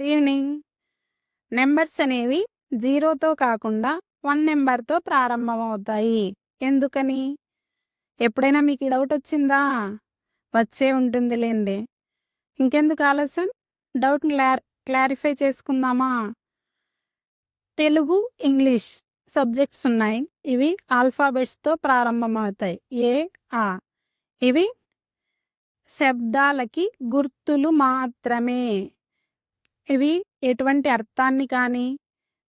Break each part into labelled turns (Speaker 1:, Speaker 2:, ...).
Speaker 1: Good evening numbers అనేవి జీరోతో కాకుండా one నెంబర్తో ప్రారంభమవుతాయి. ఎందుకని? ఎప్పుడైనా మీకు డౌట్ వచ్చిందా? వచ్చే ఉంటుందిలేండి. ఇంకెందుకు ఆలస్యం? డౌట్ క్లార్ క్లారిఫై చేసుకుందామా? తెలుగు ఇంగ్లీష్ సబ్జెక్ట్స్ ఉన్నాయి. ఇవి ఆల్ఫాబెట్స్తో ప్రారంభమవుతాయి. ఏ ఆ. ఇవి శబ్దాలకి గుర్తులు మాత్రమే. ఇవి ఎటువంటి అర్థాన్ని కానీ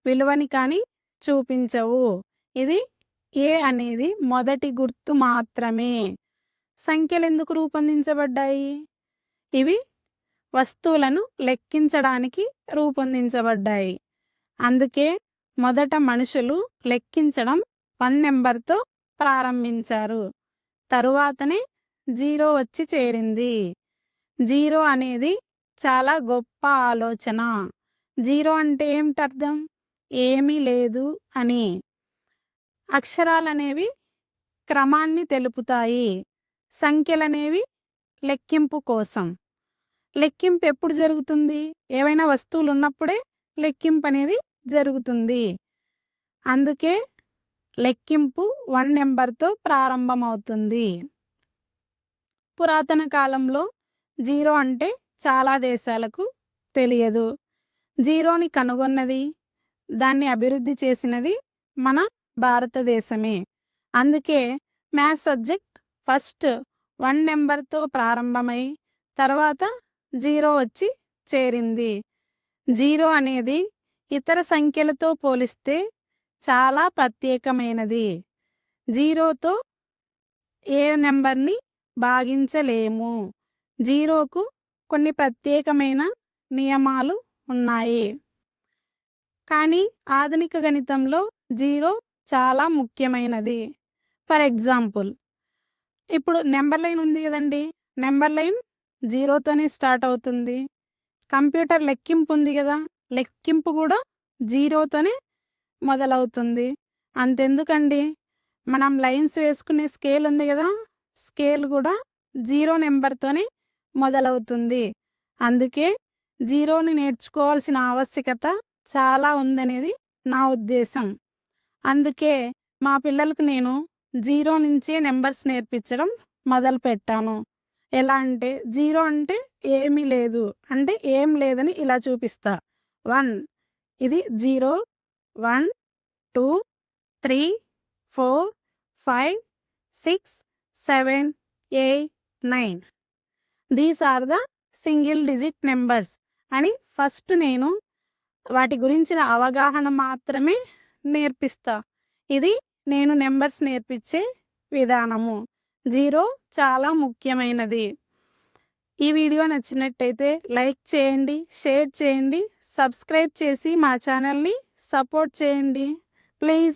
Speaker 1: విలువని కానీ చూపించవు. ఇది ఏ అనేది మొదటి గుర్తు మాత్రమే. సంఖ్యలు ఎందుకు రూపొందించబడ్డాయి? ఇవి వస్తువులను లెక్కించడానికి రూపొందించబడ్డాయి. అందుకే మొదట మనుషులు లెక్కించడం వన్ నెంబర్తో ప్రారంభించారు. తరువాతనే జీరో వచ్చి చేరింది. జీరో అనేది చాలా గొప్ప ఆలోచన. జీరో అంటే ఏమిటి అర్థం ఏమీ లేదు అని. అక్షరాలనేవి క్రమాన్ని తెలుపుతాయి. సంఖ్యలనేవి లెక్కింపు కోసం. లెక్కింపు ఎప్పుడు జరుగుతుంది? ఏవైనా వస్తువులు ఉన్నప్పుడే లెక్కింపు అనేది జరుగుతుంది. అందుకే లెక్కింపు వన్ నెంబర్తో ప్రారంభమవుతుంది. పురాతన కాలంలో జీరో అంటే చాలా దేశాలకు తెలియదు. జీరోని కనుగొన్నది దాన్ని అభివృద్ధి చేసినది మన భారతదేశమే. అందుకే మ్యాథ్స్ సబ్జెక్ట్ ఫస్ట్ వన్ నెంబర్తో ప్రారంభమై తర్వాత జీరో వచ్చి చేరింది. జీరో అనేది ఇతర సంఖ్యలతో పోలిస్తే చాలా ప్రత్యేకమైనది. జీరోతో ఏ నెంబర్ని భాగించలేము. జీరోకు కొన్ని ప్రత్యేకమైన నియమాలు ఉన్నాయి. కానీ ఆధునిక గణితంలో జీరో చాలా ముఖ్యమైనది. ఫర్ ఎగ్జాంపుల్ ఇప్పుడు నెంబర్ లైన్ ఉంది కదండి. నెంబర్ లైన్ జీరోతోనే స్టార్ట్ అవుతుంది. కంప్యూటర్ లెక్కింపు ఉంది కదా. లెక్కింపు కూడా జీరోతోనే మొదలవుతుంది. అంతెందుకండి? మనం లైన్స్ వేసుకునే స్కేల్ ఉంది కదా. స్కేల్ కూడా జీరో నెంబర్తోనే మొదలవుతుంది. అందుకే జీరోని నేర్చుకోవాల్సిన ఆవశ్యకత చాలా ఉందనేది నా ఉద్దేశం. అందుకే మా పిల్లలకు నేను జీరో నుంచే నెంబర్స్ నేర్పించడం మొదలు పెట్టాను ఎలా అంటే జీరో అంటే ఏమీ లేదు. అంటే ఏం లేదని ఇలా చూపిస్తా. వన్ ఇది zero. One two three four five six seven eight nine. These are the single digit numbers అని ఫస్ట్ నేను వాటి గురించిన అవగాహన మాత్రమే నేర్పిస్తా ఇది నేను నెంబర్స్ నేర్పించే విధానము జీరో చాలా ముఖ్యమైనది ఈ వీడియో నచ్చినట్టయితే లైక్ చేయండి షేర్ చేయండి సబ్స్క్రైబ్ చేసి మా ఛానల్ని సపోర్ట్ చేయండి ప్లీజ్